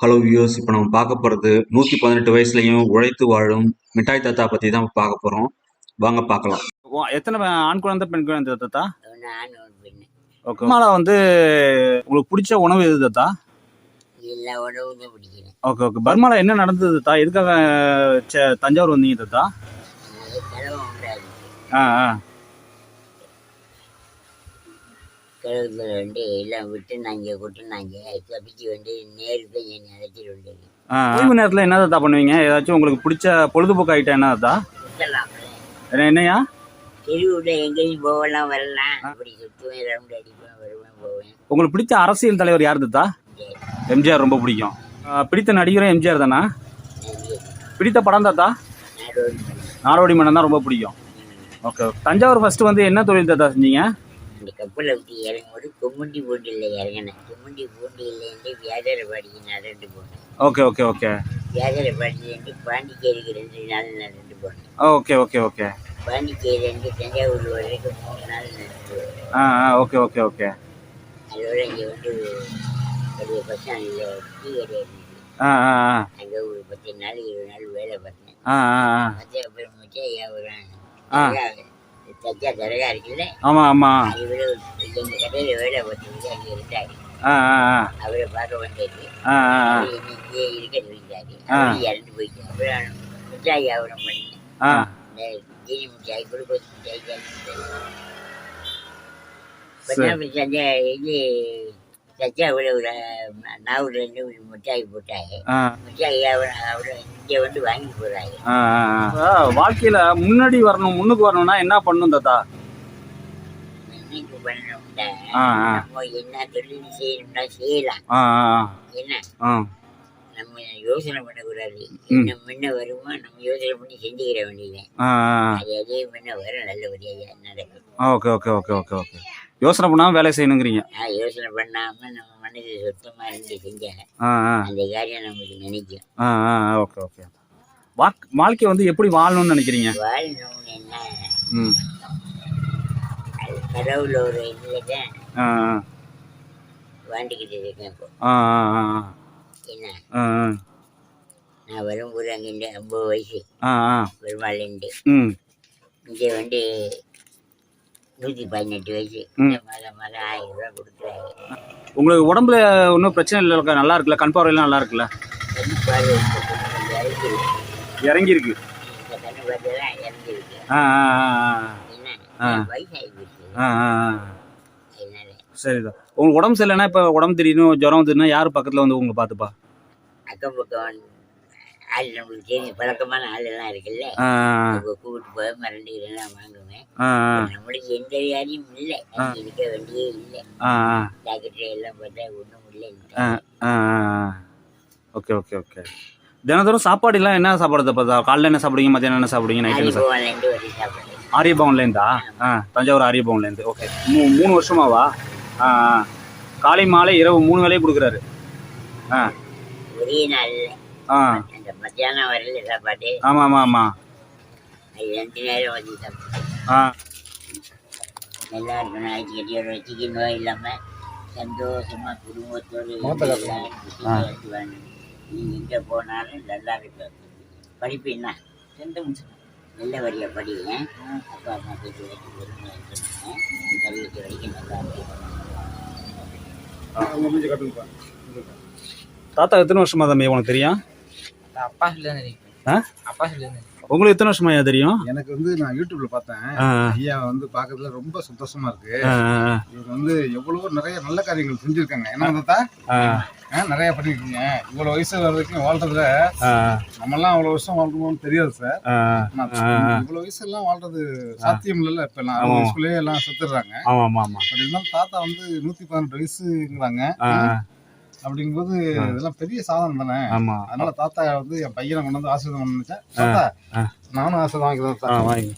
Hello views இப்போ நம்ம பார்க்க போகிறது நூற்றி பதினெட்டு வயசுலையும் உழைத்து வாழும் மிட்டாய் தாத்தா பற்றி தான் பார்க்க போகிறோம் வாங்க பார்க்கலாம். எத்தனை ஆண் குழந்தை பெண் குழந்தை தாத்தா? ஓகே. வந்து உங்களுக்கு பிடிச்ச உணவு எது தாத்தா? Okay okay. பர்மால என்ன நடந்தது தாத்தா? எதுக்காக சே- தஞ்சாவூர் வந்தீங்க தாத்தா? ஆ ஆ. கடவுள் வந்து எல்லாம் விட்டு நாங்கள் கொட்டுனாங்க தப்பிச்சு வந்து நேருக்கு என்னை அழைச்சிட்டு வந்தது ஆ ஓய்வு நேரத்தில் என்ன தாத்தா பண்ணுவீங்க? ஏதாச்சும் உங்களுக்கு பிடிச்ச பொழுதுபோக்கு ஐட்டம் என்ன தாத்தா என்னையா? தெருவுல எங்கேயும் போகலாம் வரலாம். அப்படி சுற்றுவேன் ரவுண்ட் அடிப்பேன் வருவேன் போவேன். உங்களுக்கு பிடிச்ச அரசியல் தலைவர் யார் தாத்தா. எம்ஜிஆர் ரொம்ப பிடிக்கும். பிடித்த நடிகரும் எம்ஜிஆர் தானா. பிடித்த படம் தாத்தா? நாடோடி மன்னன். தான் ரொம்ப பிடிக்கும். Okay okay. தஞ்சாவூர் ஃபர்ஸ்ட் வந்து என்ன தொழில் தாத்தா செஞ்சீங்க? அந்த கப்பலை விட்டு இறங்கும்போது கொம்முண்டி பூண்டில் இறங்கினேன். கொம்முண்டி பூண்டியிலேருந்து வியாபாரபாடிக்கு நடந்து போனேன். Okay okay okay. வியாபாரபாடியிலேருந்து பாண்டிச்சேரிக்கு ரெண்டு நாள் நடந்து போனேன். Okay okay okay. பாண்டிச்சேரியிலேருந்து தஞ்சாவூர் வரைக்கும் மூணு நாள் நடந்து போனேன். ஆ ஓகே ஓகே ஓகே. அதோட இங்கே வந்து பெரிய பஸ் ஸ்டாண்டில் டீ கடை அங்கே ஒரு பத்து நாள் இருபது நாள் வேலை பார்த்தேன். அப்புறம் முச்சா வியாபாரம் தச்சா தரகா இருக்குல்ல? ஆமாம் ஆமாம் இவரு எங்கள் கடையில் வேலை பார்த்துக்கிட்டு அங்கே இருந்தார். ஆ ஆ ஆ. அவரை பார்க்க வந்தது ஆ ஆ ஆ. இங்கேயே இருக்க ஆ. அவர் இறந்து போயிட்டு அப்புறம் மிட்டாய் வியாபாரம் பண்ணேன் ஆ. இந்த ஜீனி மிட்டாய் குளுக்கோஸ் மிட்டாய் மிட்டாய். பண்ணா சஞ்சா இது சச்சா ஒரு நாவூர்லேருந்து ஒரு மிட்டாய் போட்டாங்க ஆ மிட்டாய் அவர் இங்கே வந்து வாங்கி ஆ. வாழ்க்கையில முன்னாடி வரணும் முன்னுக்கு வரணும்னா என்ன பண்ணணும் தாத்தா? என்ன தொழில் செய்யணும்னா செய்யலாம் என்ன நம்ம யோசனை பண்ணக்கூடாது. என்ன முன்ன வருமோ? நம்ம யோசனை பண்ணி செஞ்சுக்கிற வேண்டியது ஆ அது அதே முன்ன வர நல்லபடியாக நடக்கும் ஆ okay okay okay okay okay. யோசனை பண்ணாமல் வேலை செய்யணுங்கிறீங்க? நான் யோசனை பண்ணாமல் நம்ம மனது சுத்தமாக இருந்து செஞ்சா ஆ ஆ. அந்த காரியம் நமக்கு நினைக்கும். ஆ ஆ ஓகே ஓகே. வாக் வாழ்க்கையை வந்து எப்படி வாழணும்னு நினைக்கிறீங்க? வாழணும்னு என்ன? ம். கடவுள் ஒரு ஆ ஆ. வாழ்ந்துக்கிட்டு இருக்கேன் இப்போ. நான் வரும்போது அங்கேருந்து ஐம்பது வயசு. ம். இங்கே வந்து நூற்றி பதினெட்டு வயசு. மாதம் மாதம் ஆயிரம் ரூபா கொடுக்குறாங்க. உங்களுக்கு உடம்புல ஒன்றும் பிரச்சனை இல்லை நல்லா இருக்குல்ல? கண் பார்வையெல்லாம் நல்லா இருக்குல்ல? இறங்கியிருக்கு. சரிதான் உங்களுக்கு உடம்பு சரியில்லைன்னா இப்போ உடம்பு திடீர்னு ஜுரம் வந்துருன்னா யார் பக்கத்தில் வந்து உங்களை பார்த்துப்பா? அக்கம் பக்கம் ஆள் நம்மளுக்கு தெரிஞ்ச பழக்கமான ஆள் எல்லாம் இருக்குல்ல அவங்க கூப்பிட்டு போய் மருந்து இதெல்லாம் வாங்குவேன். நம்மளுக்கு எந்த வியாதியும் இல்லை. இருக்க வேண்டியே இல்லை. டாக்டர் எல்லாம் பார்த்தா ஒன்றும் இல்லை ஓகே ஓகே ஓகே. தினந்தோறும் சாப்பாடு எல்லாம் என்ன சாப்பாடு தப்பா காலைல என்ன சாப்பிடுங்க மத்தியானம் என்ன சாப்பிடுங்க நைட் ஆரியபவன்லேருந்தா ஆ தஞ்சாவூர் ஆரியபவன்லேருந்து ஓகே. மூ மூணு வருஷமாவா? ஆ ஆ. காலை மாலை இரவு மூணு வேலையும் கொடுக்குறாரு. ஆ. ஒரே நாளில் ஆ. அந்த மத்தியானம் வரையில சாப்பாடு. ஆமாம் ஆமாம் ஆமாம் அது ரெண்டு நேரம் வச்சு சாப்பிட்டேன். ஆ. நல்லா இருக்கணும் ஆயிரத்தி கட்டியோட வச்சுக்க நோய் இல்லாமல் சந்தோஷமாக குடும்பத்தோடு எல்லாம் சுத்தி வாழணும். நீ எங்கே போனாலும் நல்லா இருக்கும் படிப்பு என்ன? நல்ல வரியா படிங்க அப்பா அம்மா பேச்சு வச்சு பொறுமையாக இருக்கணும் கல்விக்கு வரைக்கும் நல்லா தாத்தா எத்தனை வருஷமா தம்பி உனக்கு தெரியும்? அப்பா சொல்லி ஆ? அப்பா சொல்லி உங்களுக்கு எத்தனை வருஷமா ஐயா தெரியும்? எனக்கு வந்து நான் யூடியூப்ல பார்த்தேன். ஐயா வந்து பார்க்கறதுல ரொம்ப சந்தோஷமா இருக்கு. இவர் வந்து எவ்வளவோ நிறைய நல்ல காரியங்கள் செஞ்சிருக்காங்க. என்ன தாத்தா? நிறைய பண்ணிருக்கீங்க. இவ்வளவு வயசு வரைக்கும் வாழ்றதுல ஆ. நம்மலாம் அவ்வளவு வருஷம் வாழ்க்கணும்னு தெரியாது சார். இவ்வளவு வயசு எல்லாம் வாழ்றது சாத்தியம் இல்லைல்ல. இப்ப எல்லாம் ஆமா. வயசுலயே எல்லாம் செத்துடுறாங்க. பட் இருந்தாலும் தாத்தா வந்து நூத்தி பதினெட்டு வயசுங்கிறாங்க. அப்படிங்கும்போது இதெல்லாம் பெரிய சாதனை தானே? ஆமாம் அதனால தாத்தா வந்து என் பையனை கொண்டு வந்து ஆசீர்வாதம் பண்ண நினைச்சேன். தாத்தா. நானும் ஆசீர்வாதம் வாங்கிக்கிறேன் வாங்கி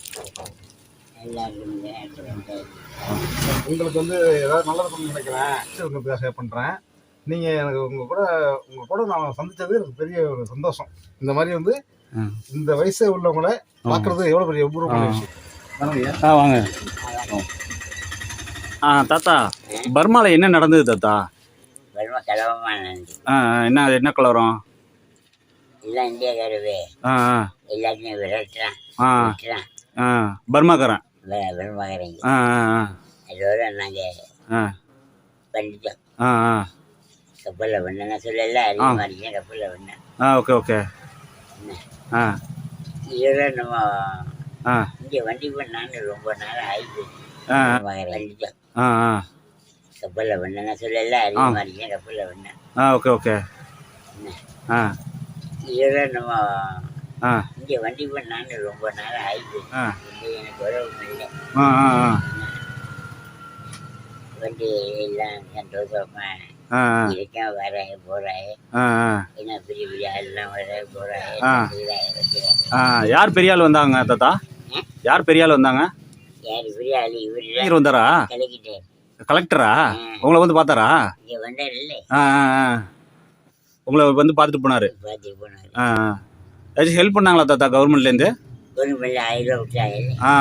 உங்களுக்கு வந்து ஏதாவது நல்லது பண்ண நினைக்கிறேன். உங்களுக்கு பண்றேன். நீங்க எனக்கு உங்க கூட உங்க கூட நான் சந்திச்சது எனக்கு பெரிய ஒரு சந்தோஷம். இந்த மாதிரி வந்து. இந்த வயசு உள்ளவங்களை பார்க்கிறது எவ்வளவு பெரிய உபூர்வமான. விஷயம்? ஆ வாங்க. ஆ தாத்தா பர்மாவில் என்ன நடந்தது தாத்தா? வருமா கலவமாக நன்றி ஆ ஆ, என்ன அது என்ன கலவரம் எல்லாம் இந்தியாக்காரவே ஆ ஆ. எல்லாத்தையும் விரட்டுறான் ஆ. விட்டுறான். ஆ பர்மாக்காரன் வருமாகறீங்க ஆ ஆ ஆ. அதோட நாங்கள் ஆ. பண்ணிட்டோம். ஆ ஆ. கப்பலில் பண்ண சொல்லல அதிகமாக இருக்கேன் கப்பலில் பண்ணேன் ஆ ஓகே ஓகே. ஆ. இதோட நம்ம ஆ. இங்கே வண்டி பண்ணான்னு ரொம்ப நாள் ஆயிடுச்சு ஆ. பண்ணிட்டோம் ஆ ஆ. கப்பலில் பண்ண சொல்லல அதிகமாக இருக்கேன் கப்பலில் பண்ணேன் ஆ ஓகே ஓகே ஆ இதோட நம்ம ஆ இங்கே வண்டி பண்ணான்னு ரொம்ப நாள் ஆயிடுச்சு ஆ இங்கே எனக்கு உறவு இல்லை வண்டி எல்லாம் சந்தோஷமா ஆ இருக்கேன் ஆ ஆ என்ன பெரிய பெரிய ஆள்லாம் யார் பெரிய ஆள் வந்தாங்க தாத்தா யார் பெரிய ஆள் வந்தாங்க யார் பெரிய ஆள் இவர் வந்தாரா கலக்கிட்டேன் கலெக்டரா? உங்களை வந்து பார்த்தாரா? இங்கே வந்தார் இல்லை. ஆ ஆ ஆ. உங்களை வந்து பார்த்துட்டு போனார். பார்த்துட்டு போனார். ஆ ஆ. ஏதாச்சும் ஹெல்ப் பண்ணாங்களா தாத்தா கவர்மெண்ட்லேருந்து மேலே ஆயிரம் ரூபா விட்டாங்க ஆ.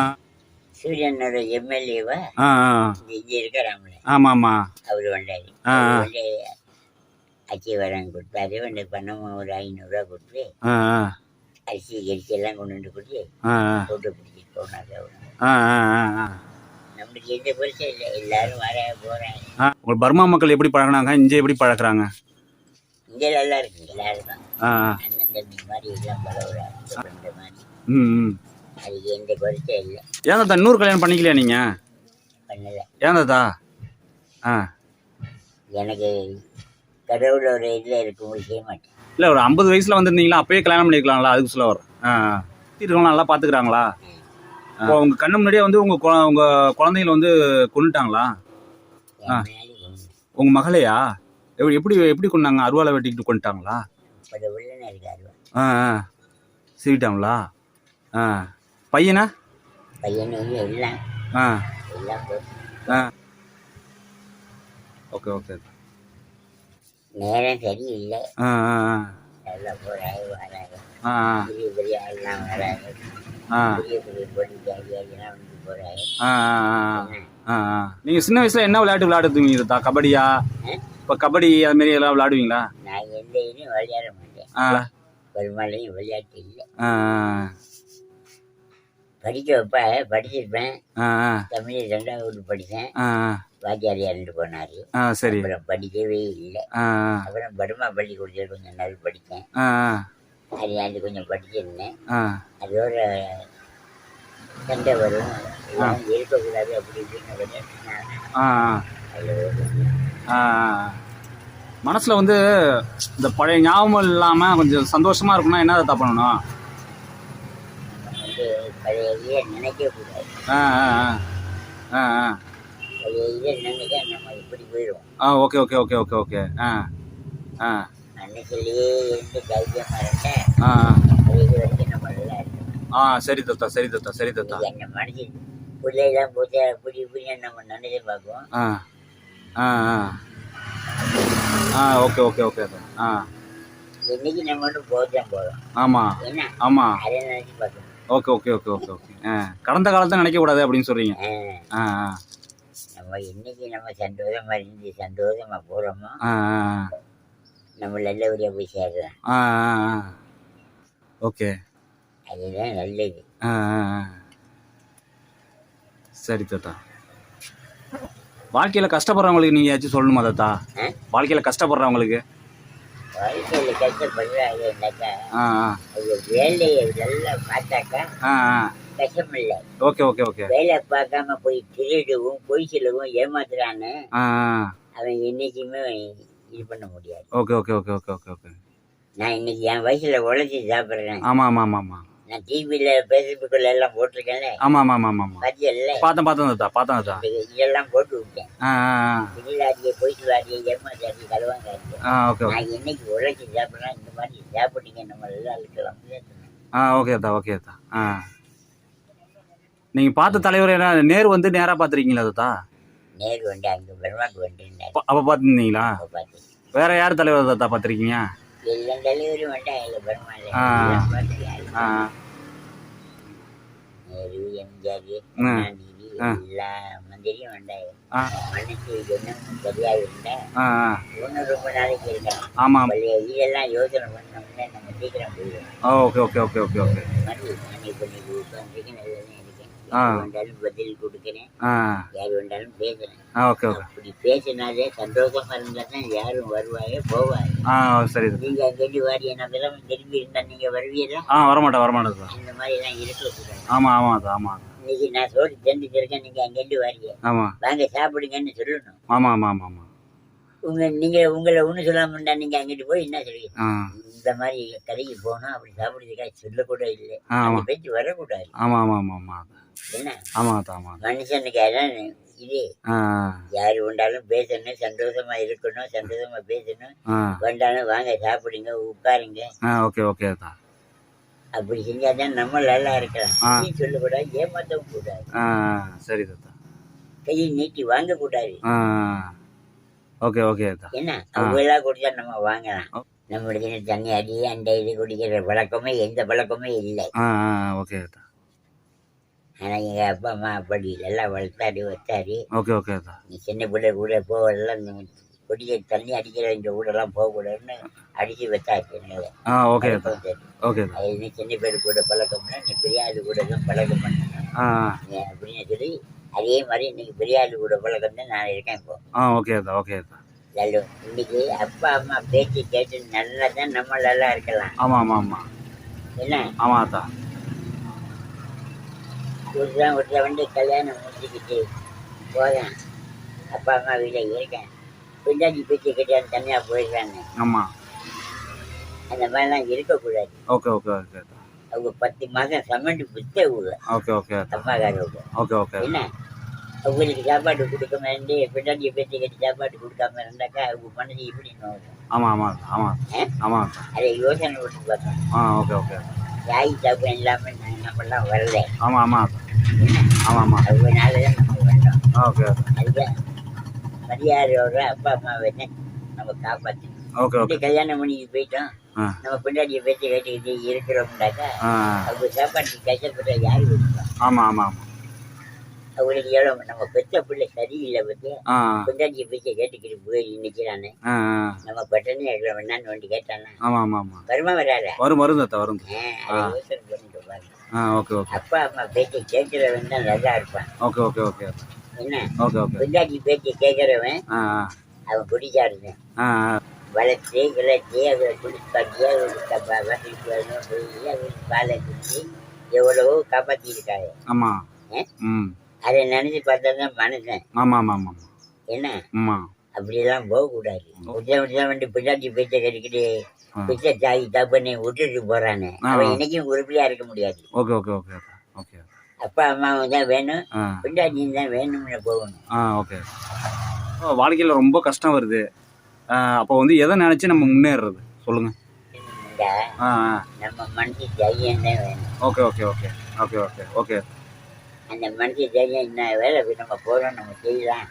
சூரியனோட எம்எல்ஏவா ஆ ஆ. இங்கே இருக்கிறாங்களே ஆமாம் ஆமாம் அவர் வந்தார். ஆ. அவர் வந்து அச்சி வரம் கொடுத்தாரு. வந்து பணமும் ஒரு ஐநூறுரூவா கொடுத்து ஆ ஆ. அரிசி கரிசி எல்லாம் கொண்டு வந்து கொடுத்து ஆ ஆ. போட்டு பிடிச்சிட்டு போனார் அவர். ஆ ஆ ஆ ஆ. நம்மளுக்கு எந்த பிரச்சனை இல்லை எல்லாரும் வர போகிறேன் ஆ உங்கள் பர்மா மக்கள் எப்படி பழகுனாங்க? இங்கே எப்படி பழகுறாங்க? இங்கே நல்லா இருக்கு எல்லாரும் தான். ஆ ஆ. அண்ணன் தம்பி மாதிரி எல்லாம் பழகுறாங்க மாதிரி. ம் ம். அதுக்கு எந்த குறைச்சே இல்லை. ஏன் தாத்தா இன்னொரு கல்யாணம் பண்ணிக்கலையா நீங்கள் பண்ணலை. ஏன் தாத்தா? ஆ. எனக்கு கடவுளோட இதில் இருக்கும்போது செய்ய மாட்டேன். இல்லை ஒரு ஐம்பது வயசில் வந்திருந்தீங்களா? அப்பயே கல்யாணம் பண்ணிருக்கலாம்ல அதுக்கு சொல்ல வர ஆ ஆ. நல்லா பார்த்துக்கிறாங்களா உங்கள் கண்ணு முன்னாடியே வந்து உங்கள் குழ உங்கள் குழந்தைங்கள வந்து கொண்டுட்டாங்களா கொண்டு உங்கள் மகளையா? எப்படி எப்படி எப்படி கொண்டாங்க அருவாலை வெட்டிக்கிட்டு கொண்டுட்டாங்களா முப்பது உள்ளன இருக்காரு. ஆ ஆ. சீவிட்டாங்களா? ஆ. பையனா? பையனும் எல்லாம். ஆ. எல்லாம் போட்டு ஆ. Okay okay. நேரம் சரியில்லை. ஆ ஆ ஆ. நல்லா போகிறாங்க வராங்க ஆ ஆ. ஆள்லாம் ஆ பெரிய பெரிய பொண்ணு ஜாதியாகலாம் நீங்கள் சின்ன வயசில் என்ன விளையாட்டு விளையாடுவீங்க? கபடியா? இப்போ கபடி அது மாதிரி எல்லாம் விளையாடுவீங்களா? நான் எந்த இதுலையும் விளையாட மாட்டேன். ஆ. பெரும்பாலையும் விளையாட்டு இல்லை. ஆ படிக்க வைப்ப படிச்சிருப்பேன். தமிழ் ரெண்டாவது படித்தேன். ஆ வாத்தியார் இறந்து போனார். ஆ சரி. அப்புறம் படிக்கவே இல்லை. ஆ அப்புறம் படுமா பள்ளிக்கூடத்தில் கொஞ்சம் நாள் படித்தேன். ஆ அரியாண்டு கொஞ்சம் படிச்சிருந்தேன். ஆ. அதோட சண்டை வரும் இருக்கக்கூடாது அப்படி இப்படின்னு ஒரு மனசில் வந்து இந்த பழைய ஞாபகம் இல்லாமல் கொஞ்சம் சந்தோஷமாக இருக்கணும்னா என்ன தாத்தா பண்ணணும்? பழைய ஆ ஆ ஆ. ஆ பழைய நினைக்க நம்ம இப்படி போயிடுவோம். ஆ okay okay okay okay okay. ஆ ஆ. ஆ. சரி தத்தா சரி தத்தா சரி தத்தா. அந்த மனுஷன் பிள்ளைலாம் அப்படி இப்படின்னு நம்ம நினைச்சு பார்ப்போம் ஆ ஆ ஆ. ஆ ஓகே ஓகே ஓகே ஆ. இன்னைக்கு நம்ம மட்டும் போகிறோம் ஆமாம் என்ன? ஆமாம் அதை நினைச்சு okay okay okay okay okay. ஆ கடந்த காலத்தை நினைக்கக்கூடாது அப்படின்னு சொல்கிறீங்க ஆ, ஆ நம்ம இன்னைக்கு நம்ம சந்தோஷமா இருந்து சந்தோஷமா போறோமோ? ஆ ஆ. நம்ம நல்லபடியா போய் சேரலாம் ஆ ஓகே. அதுதான் நல்லது. ஆ சரி தாத்தா. வாழ்க்கையில் கஷ்டப்படுறவங்களுக்கு நீங்கள் ஏதாச்சும் சொல்லணுமா தாத்தா? வாழ்க்கையில் கஷ்டப்படுறவங்களுக்கு? வாழ்க்கையில கஷ்டப்படுறாங்க என்னக்கா ஆ அது வேலையை நல்லா பார்த்தாக்கா ஆ கஷ்டம் இல்லை ஓகே ஓகே ஓகே. வேலை பார்க்காம போய் திருடவும் பொய் சொல்லவும் ஏமாத்துறான்னு அவன் என்னைக்குமே இது பண்ண முடியாது. Okay okay okay okay okay okay. நான் இன்னைக்கு என் வயசுல உழைச்சி சாப்பிட்றேன். ஆமாம் ஆமாம் ஆமாம் ஆமாம் நான் டிவியில ஃபேஸ்புக்கில் எல்லாம் போட்டிருக்கேன்ல. ஆமாம் ஆமாம் ஆமாம் ஆமாம் பாத்தியல்ல பார்த்தேன் பார்த்தேன் தாத்தா பார்த்தேன் தாத்தா. இதெல்லாம் போட்டு விட்டேன். ஆ ஆ திருடாதியை பொய்ட்டு வாடியை ஏமாத்தாடி கலவாங்காடியை ஆ ஓகே நான் என்னைக்கு உழைச்சி சாப்பிட்றேன். இந்த மாதிரி சாப்பிட்டீங்க நம்ம எல்லாம் இருக்கலாம் ஆ ஓகே தாத்தா ஓகே தாத்தா. ஆ. நீங்கள் பார்த்த தலைவர் என்ன நேரு வந்து நேராக பார்த்துருக்கீங்களா தாத்தா? நேரு வந்து அங்கே பெருமாக்கு வந்துருந்தாரு அப்போ பார்த்துருந்தீங்களா வேற யார் தலைவர் தாத்தா பார்த்துருக்கீங்க எல்லா தலைவரும் வந்தாங்க எங்கள் பெருமாள். நேரு எம்ஜிஆர். கருணாநிதி சரியாக ரொம்ப நாளைக்கு ஆமாம் பழைய இதெல்லாம் யோசனை பண்ணோம்னா நம்ம சீக்கிரம் போயிடுவோம். ஆ okay okay okay okay okay. பண்ணி. யார் வந்தாலும் பதில் கொடுக்குறேன் யார் வந்தாலும் பேசுறேன் ஓகே ஓகே. அப்படி பேசினாலே சந்தோஷமா இருந்தா தான் யாரும் வருவாங்க போவாங்க ஆ சரி நீங்க அங்கேருந்து என்ன விதம் திரும்பி இருந்தா நீங்க வருவீங்களா? ஆ வரமாட்டேன் வரமாட்டேன் சார். இந்த மாதிரி எல்லாம் இருக்கக்கூடாது ஆமாம் சார் ஆமாம் இன்னைக்கு நான் சோறு தெரிஞ்சுருக்கேன் நீங்க அங்கேருந்து வாரீங்க ஆமாம் வாங்க சாப்பிடுங்கன்னு சொல்லணும். ஆமாம் ஆமாம் ஆமாம் ஆமாம் உங்க நீங்க உங்களை ஒண்ணு சொல்லாமண்டா நீங்க அங்கிட்டு போய் என்ன சொல்லுவீங்க இந்த மாதிரி கடைக்கு போனோம் அப்படி சாப்பிடுறதுக்காக சொல்லக்கூட இல்லை. பேச்சு வரக்கூடாது. ஆமாம் ஆமாம் ஆமாம் ஆமாம் என்ன ஆமாம் சார் ஆமாம். மனுஷனுக்கு அதான் இது. ஆ யாரு வந்தாலும் பேசணும் சந்தோஷமா இருக்கணும் சந்தோஷமா பேசணும். வந்தாலும் வாங்க சாப்பிடுங்க உட்காருங்க. ஓகே ஓகே அப்படி நம்ம நல்லா இருக்கலாம். நீ சொல்லக்கூடாது ஏமாத்தவும் கூடாது. சரி தாத்தா கையை நீட்டி வாங்க கூடாது. ஓகே ஓகே தாத்தா என்ன? அவங்களா கொடுத்தா நம்ம வாங்கலாம். ஓ. நம்மளுக்கு தண்ணி அடி அந்த இது குடிக்கிற பழக்கமே எந்த பழக்கமே இல்லை. ஓகே தாத்தா ஆனா எங்க அப்பா அம்மா அப்படி எல்லாம் வளர்த்தாரு வச்சாரு ஓகே ஓகே நீ சின்ன பிள்ளை கூட போவதெல்லாம் நீ குடிக்க தண்ணி அடிக்கிற இந்த ஊரெல்லாம் போகக்கூடாதுன்னு அடிச்சு வச்சாச்சு. ஆ ஓகே. ஓகே அது நீ சின்ன பேர் கூட பழக்கம்னா நீ பெரிய ஆளு கூட தான் பழக்கம் பண்ணணும் அப்படின்னு சொல்லி அதே மாதிரி இன்னைக்கு பெரிய ஆளு கூட பழக்கம் தான் நான் இருக்கேன் இப்போ. ஆ ஓகே இன்னைக்கு அப்பா அம்மா பேச்சு கேட்டு நல்லா தான் நம்ம நல்லா இருக்கலாம். ஆமாம் ஆமாம் ஆமாம் என்ன? ஆமாம் ஒருத்தன் ஒருத்தன் வந்து கல்யாணம் முடிச்சுக்கிட்டு போகிறேன் அப்பா அம்மா வீட்டில் இருக்கேன். பின்னாடி பேச்சு கேட்டாலும் தனியாக போயிடுறாங்க. ஆமாம் அந்த மாதிரிலாம் இருக்கக்கூடாது. ஓகே ஓகே ஓகே அவங்க பத்து மாதம் சமைச்சு வித்த ஊங்க ஓகே ஓகே அம்மாக்காரவங்க. ஓகே ஓகே என்ன? அவங்களுக்கு சாப்பாடு கொடுக்காம இருந்து பின்னாடி பேச்சு கேட்டு சாப்பாடு கொடுக்காம இருந்தாக்கா அவங்க மனசு இப்படி நோக்கும் ஆமாம் ஆமாம் ஆமாம் ஆமாம் அதை யோசனை பண்ணி பார்த்தோம் ஆ ஓகே ஓகே தாய் சாப்பிட இல்லாமல் நம்மளாம் வரல. ஆமாம் ஆமாம் ஆமாம் ஆமாம் தான் நம்ம ஆ ஓகே அதுதான் மரியாதையோட அப்பா அம்மா வந்து நம்ம காப்பாற்றணும் ஓகே ஓகே. கல்யாணம் பண்ணிட்டு போயிட்டோம். நம்ம பின்னாடிய பேச்சு கேட்டுக்கிட்டு இருக்கிறோம்னாக்கா அவங்க சாப்பாட்டுக்கு கஷ்டப்பட்ட யாரு கொடுப்பா? ஆமாம் ஆமாம் ஆமாம் அவங்களுக்கு எவ்வளோ நம்ம பெற்ற பிள்ளை சரியில்லை பற்றி ஆ. பின்னாடிய பேச்சை கேட்டுக்கிட்டு போய் ஆ நம்ம பட்டனே இருக்கிற வேணான்னு வண்டி கேட்டானா? ஆமாம் ஆமாம் ஆமாம் வருமா வராதா? வரும் வரும் வரும். ஆ, ஓகே ஓகே அப்பா அம்மா பேச்சை கேட்கிறவன் தான் நல்லா இருப்பான். ஓகே ஓகே ஓகே என்ன? ஓகே ஓகே பின்னாடி பேச்சை கேட்கிறவன் அவன் ஆ ஆ. வளர்த்து கிளச்சி அதை குளிப்பாட்டி அவருக்கு வசதிக்கு வரணும் போய் அவருக்கு பாலை குடிச்சு எவ்வளவோ காப்பாற்றிருக்காரு ஆமாம் அதை நினைச்சு பார்த்தா தான் மனுஷன். ஆமாம் ஆமாம் ஆமாம் என்ன? ஆமாம் அப்படியெல்லாம் போகக்கூடாது. உதயம் வந்து பின்னாடி பேச்சை கட்டிக்கிட்டு ஆ. பிச்சை தாய் தப்புன்னு விட்டுட்டு போறானே. அவன் என்னைக்கும் உறுப்பியா இருக்க முடியாது. Okay okay okay okay. அப்பா அம்மாவும் தான் வேணும். பின்னாடி தான் வேணும்னு போகணும். ஆ ஓகே. வாழ்க்கையில் ரொம்ப கஷ்டம் வருது. அப்போ வந்து எதை நினச்சி நம்ம சொல்லுங்கள் ஆ ஆ. நம்ம மனசு தைரியம் தான் வேணும். Okay okay okay. Okay okay okay. அந்த மனசு தைரியம் என்ன வேலை நம்ம போறோம் நம்ம செய்யலாம்.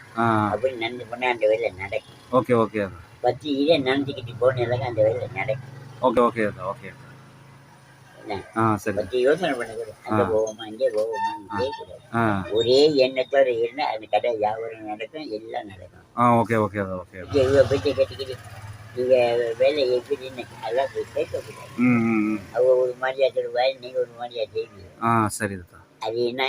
அப்படின்னு நினைச்சு போனா அந்த வேலை நடக்கும். ஓகே ஓகே பத்து இதே நினைச்சுக்கிட்டு போனதுக்கு அந்த வேலை நடக்கும் ஓகே ஓகே ஓகே ஆ சரி. பத்து யோசனை பண்ணக்கூடாது. அங்கே. போவோமா இங்கே போவோமா கேட்கக்கூடாது. ஆ. ஒரே எண்ணத்தோட இருந்தால் அந்த கடை வியாபாரம் நடக்கும் எல்லாம் நடக்கும். ஆ ஓகே ஓகே ஓகே இங்கே இவ்வளோ பேச்சை கேட்டுக்கிட்டு நீங்கள் வேலை எப்படின்னு அதெல்லாம் போய் கேட்கக்கூடாது. ம் ம் ம். அவ ஒரு மாதிரியா சொல்லுவாய் நீங்கள் ஒரு மாதிரியா செய்வீங்க ஆ சரி தாத்தா அது என்ன?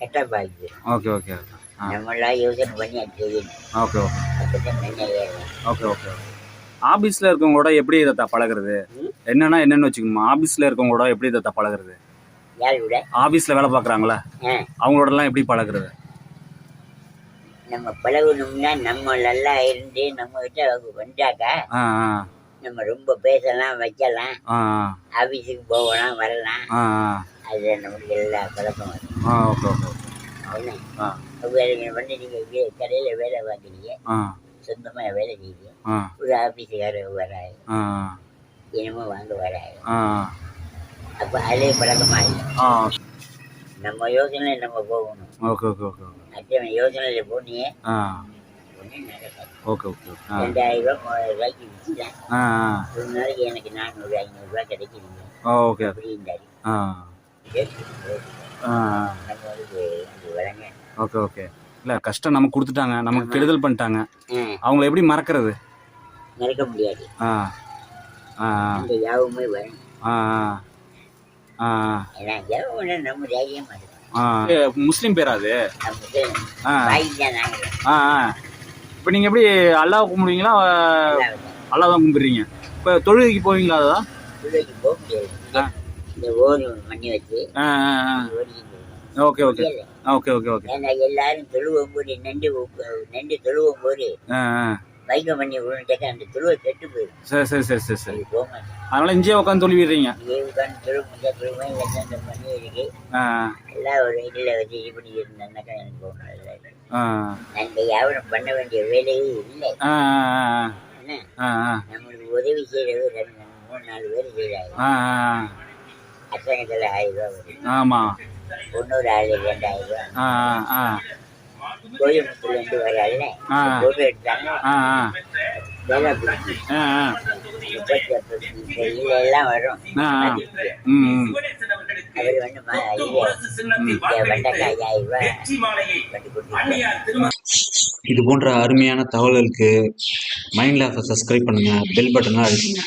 கெட்ட பாய்க்கு ஓகே ஓகே தாத்தா ஆ. நம்மளாம் யோசனை பண்ணி அது செய்யணும் ஓகே ஓகே. அப்போ தான் முன்னேறலாம் ஓகே ஓகே ஆஃபீஸில் இருக்கவங்களோட எப்படி தாத்தா பழகுறது? என்னன்னா என்னன்னு வச்சுக்கணுமா? ஆஃபீஸில் இருக்கவங்களோட எப்படி தாத்தா பழகுறது? ஆஃபீஸில் வேலை பார்க்குறாங்களா? அவங்களோடலாம் எப்படி பழகுறது? நம்ம பழகணும்னா நம்ம நல்லா இருந்து நம்ம கிட்ட வந்தாக்கா நம்ம ரொம்ப பேசலாம் வைக்கலாம். ஆஃபீஸுக்கு போகலாம் வரலாம். அது நம்மளுக்கு எல்லா பழக்கம் வரும் அவங்க வந்து நீங்கள் கடையில் வேலை பார்க்குறீங்க. சொந்தமாக வேலை செய்யுங்க ஒரு ஆஃபீஸுக்காரர் வராரு. ஆ. இனிமே வாங்க வராரு. அப்போ அதே பழக்கமாகிடும் ஆ. நம்ம யோசனை நம்ம போகணும். ஓகே ஓகே ஓகே மற்றவன் யோசனையில் போனியே ஆ. ஒன்றும் நடக்காது. ஓகே ஓகே ஆ. ரெண்டாயிரம் ரூபா மூவாயிரம் ரூபாய்க்கு விற்றுதான் ஒரு நாளைக்கு எனக்கு நானூறு ஐநூறுரூவா கிடைக்குதுங்க. ஓகே அப்படின்றாரு. Okay okay. இல்லை கஷ்டம் நமக்கு கொடுத்துட்டாங்க. நமக்கு. கெடுதல் பண்ணிட்டாங்க. ம், அவங்கள எப்படி மறக்கிறது? மறக்க முடியாது. ஆ. ஆ. யாவுமே வரும் ஆ ஆ. ஆ. முஸ்லீம் பேரா அது? ஆ ஆ. இப்போ நீங்கள் எப்படி அல்லாஹ் கும்பிடுவீங்களா? அல்லாஹ் தான் கும்பிடுறீங்க. இப்போ தொழுகைக்கு போவீங்களா பிள்ளைக்கு போக முடியாது. இந்த ஓடு பண்ணி வச்சு okay okay. Okay okay okay. ஏன்னா எல்லாரும் தொழுவும் போது நண்டு நண்டு தொழுவும் போது வைக்கம் பண்ணி விழுந்துட்டாக்க அந்த தொழுவை கெட்டு போயிடும். சரி சரி சரி சரி சரி. அதனால இங்கேயே உட்காந்து தொழுவிடுறீங்க. ஏழு உட்காந்து தொழுவ முடியாது தொழுவேன் இல்லை அந்த பண்ணி இருக்கு. ஒரு இதில் வச்சு இது பண்ணி இருந்தாக்கா எனக்கு இல்லை பண்ண வேண்டிய வேலையே இல்லை. நம்மளுக்கு உதவி செய்யறது மூணு நாலு பேர் செய்கிறாங்க அத்தனைக்கில் ஆயிரம் ரூபா ஆமாம் ஆள் ரெண்டாயிரம் ரூபா ஆ ஆ கோயம்புத்தூர்லேருந்து வரால ஆ. பொருள் எடுத்தாங்க. ஆ ஆ. வேலை பிடிச்சி ஆ ஆ. முப்பத்தி இந்த எல்லாம் வரும். அவர் வந்து வெண்டைக்காய் பண்ணி கொடுத்துருக்காரு இது போன்ற அருமையான தகவல்களுக்கு மைண்ட் லேஃபை சப்ஸ்கிரைப் பண்ணுங்கள் பெல் பட்டனை அழுத்துங்க